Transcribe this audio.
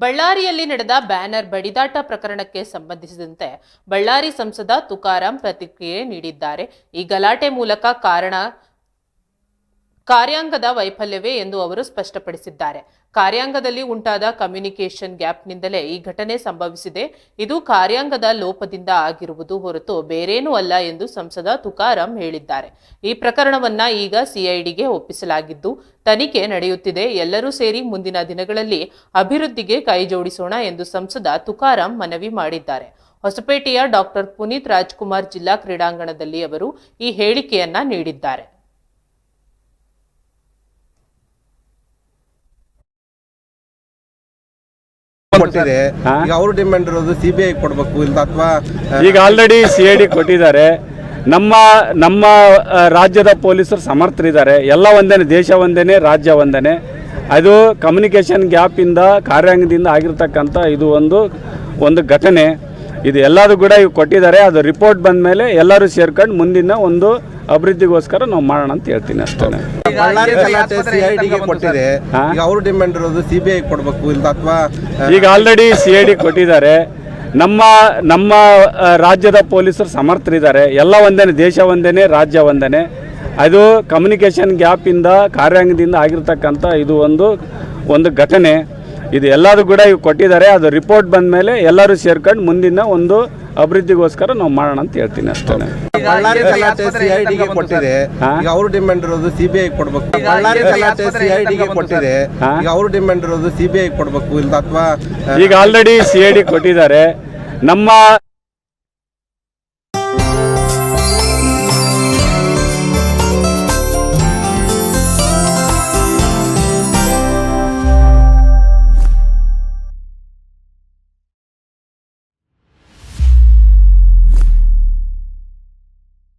ಬಳ್ಳಾರಿಯಲ್ಲಿ ನಡೆದ ಬ್ಯಾನರ್ ಬಡಿದಾಟ ಪ್ರಕರಣಕ್ಕೆ ಸಂಬಂಧಿಸಿದಂತೆ ಬಳ್ಳಾರಿ ಸಂಸದ ತುಕಾರಾಂ ಪ್ರತಿಕ್ರಿಯೆ ನೀಡಿದ್ದಾರೆ. ಈ ಗಲಾಟೆ ಮೂಲಕ ಕಾರಣ ಕಾರ್ಯಾಂಗದ ವೈಫಲ್ಯವೇ ಎಂದು ಅವರು ಸ್ಪಷ್ಟಪಡಿಸಿದ್ದಾರೆ. ಕಾರ್ಯಾಂಗದಲ್ಲಿ ಉಂಟಾದ ಕಮ್ಯುನಿಕೇಷನ್ ಗ್ಯಾಪ್ನಿಂದಲೇ ಈ ಘಟನೆ ಸಂಭವಿಸಿದೆ. ಇದು ಕಾರ್ಯಾಂಗದ ಲೋಪದಿಂದ ಆಗಿರುವುದು ಹೊರತು ಬೇರೇನೂ ಅಲ್ಲ ಎಂದು ಸಂಸದ ತುಕಾರಾಂ ಹೇಳಿದ್ದಾರೆ. ಈ ಪ್ರಕರಣವನ್ನ ಈಗ ಸಿಐಡಿಗೆ ಒಪ್ಪಿಸಲಾಗಿದ್ದು, ತನಿಖೆ ನಡೆಯುತ್ತಿದೆ. ಎಲ್ಲರೂ ಸೇರಿ ಮುಂದಿನ ದಿನಗಳಲ್ಲಿ ಅಭಿವೃದ್ಧಿಗೆ ಕೈಜೋಡಿಸೋಣ ಎಂದು ಸಂಸದ ತುಕಾರಾಂ ಮನವಿ ಮಾಡಿದ್ದಾರೆ. ಹೊಸಪೇಟೆಯ ಡಾಕ್ಟರ್ ಪುನೀತ್ ರಾಜ್ಕುಮಾರ್ ಜಿಲ್ಲಾ ಕ್ರೀಡಾಂಗಣದಲ್ಲಿ ಅವರು ಈ ಹೇಳಿಕೆಯನ್ನ ನೀಡಿದ್ದಾರೆ. ಕೊಟ್ಟಿದೆ. ಈಗ ಅವರು ಡಿಮ್ಯಾಂಡ್ ಇರೋದು ಸಿ ಬಿ ಐ ಕೊಡಬೇಕು ಇಲ್ಲ ಅಥವಾ ಈಗ ಆಲ್ರೆಡಿ ಸಿ ಐ ಡಿ ಕೊಟ್ಟಿದ್ದಾರೆ. ನಮ್ಮ ನಮ್ಮ ರಾಜ್ಯದ ಪೊಲೀಸರು ಸಮರ್ಥರಿದ್ದಾರೆ. ಎಲ್ಲ ಒಂದೇನೆ ದೇಶ ಒಂದೇನೆ ರಾಜ್ಯ ಒಂದೇನೆ. ಅದು ಕಮ್ಯುನಿಕೇಷನ್ ಗ್ಯಾಪಿಂದ ಕಾರ್ಯಾಂಗದಿಂದ ಆಗಿರ್ತಕ್ಕಂಥ ಇದು ಒಂದು ಒಂದು ಘಟನೆ. ಇದು ಎಲ್ಲದೂ ಕೂಡ ಇವು ಕೊಟ್ಟಿದ್ದಾರೆ. ಅದು ರಿಪೋರ್ಟ್ ಬಂದ ಮೇಲೆ ಎಲ್ಲರೂ ಸೇರ್ಕೊಂಡು ಮುಂದಿನ ಒಂದು ಅಭಿವೃದ್ಧಿಗೋಸ್ಕರ ನಾವು ಮಾಡೋಣ ಅಂತ ಹೇಳ್ತೀನಿ ಅಷ್ಟೇ ಬಳ್ಳಾರಿ ಗಲಾಟೆ ಸಿ ಐ ಡಿಗೆ ಕೊಟ್ಟಿದೆ. ಈಗ ಅವರು ಡಿಮ್ಯಾಂಡ್ ಇರೋದು ಸಿ ಬಿ ಐ ಕೊಡಬೇಕು ಇಲ್ಲ ಅಥವಾ ಈಗ ಆಲ್ರೆಡಿ ಸಿ ಐ ಡಿ ಕೊಟ್ಟಿದ್ದಾರೆ. ನಮ್ಮ ನಮ್ಮ ರಾಜ್ಯದ ಪೊಲೀಸರು ಸಮರ್ಥರಿದ್ದಾರೆ. ಎಲ್ಲ ಒಂದೇ ದೇಶ ಒಂದೇ ರಾಜ್ಯ ಒಂದೇ ಅದು ಕಮ್ಯುನಿಕೇಷನ್ ಗ್ಯಾಪಿಂದ ಕಾರ್ಯಾಂಗದಿಂದ ಆಗಿರ್ತಕ್ಕಂಥ ಇದು ಒಂದು ಒಂದು ಘಟನೆ. ಇದು ಎಲ್ಲರೂ ಕೂಡ ಇವು ಕೊಟ್ಟಿದ್ದಾರೆ. ಅದು ರಿಪೋರ್ಟ್ ಬಂದ ಮೇಲೆ ಎಲ್ಲರೂ ಸೇರ್ಕೊಂಡು ಮುಂದಿನ ಒಂದು ಅಭಿವೃದ್ಧಿಗೋಸ್ಕರ ನಾವು ಮಾಡೋಣ ಅಂತ ಹೇಳ್ತೀನಿ ಅಷ್ಟೇ ಬಳ್ಳಾರಿ ಗಲಾಟೆ ಸಿ ಐ ಡಿಗೆ ಕೊಟ್ಟಿದೆ? ಈಗ ಅವರು ಡಿಮ್ಯಾಂಡ್ ಇರೋದು ಸಿ ಬಿ ಐ ಕೊಡಬೇಕು. ಬಳ್ಳಾರಿ ಗಲಾಟೆ ಸಿ ಐ ಡಿಗೆ ಕೊಟ್ಟಿದೆ? ಈಗ ಅವರು ಡಿಮ್ಯಾಂಡ್ ಇರೋದು ಸಿ ಬಿ ಐ ಕೊಡಬೇಕು ಇಲ್ಲ ಅಥವಾ ಈಗ ಆಲ್ರೆಡಿ ಸಿ ಐ ಡಿ ಕೊಟ್ಟಿದ್ದಾರೆ. ನಮ್ಮ